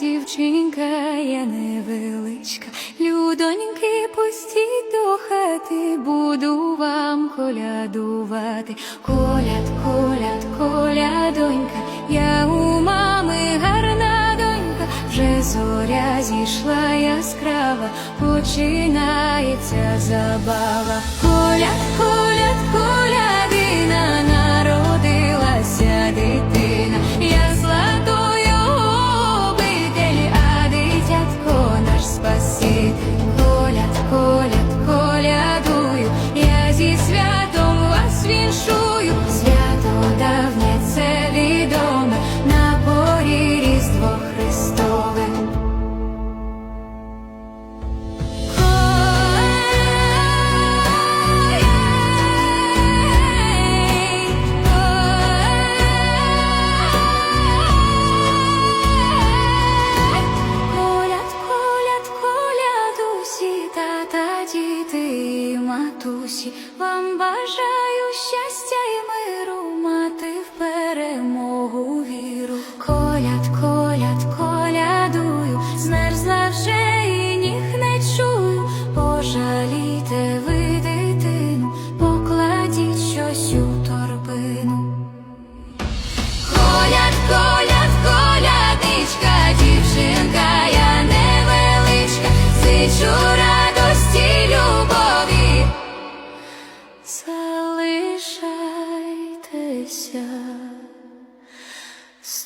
дівчинка, я невеличка, людоньки, пустіть до хати, буду вам колядувати. Коляд, коляд, колядонька, я у мами гарна донька, вже зоря зійшла яскрава, починається забава. Коляд, коляд, діти матусі, вам бажаю щастя і миру, мати в перемогу віру. Коляд, коляд, колядую, змерзла вже і ніг не чую, пожалійте ви дитину, покладіть щось у торбину. Коляд, коляд, колядничка, дівчинка, я невеличка, зичу Залишайтеся з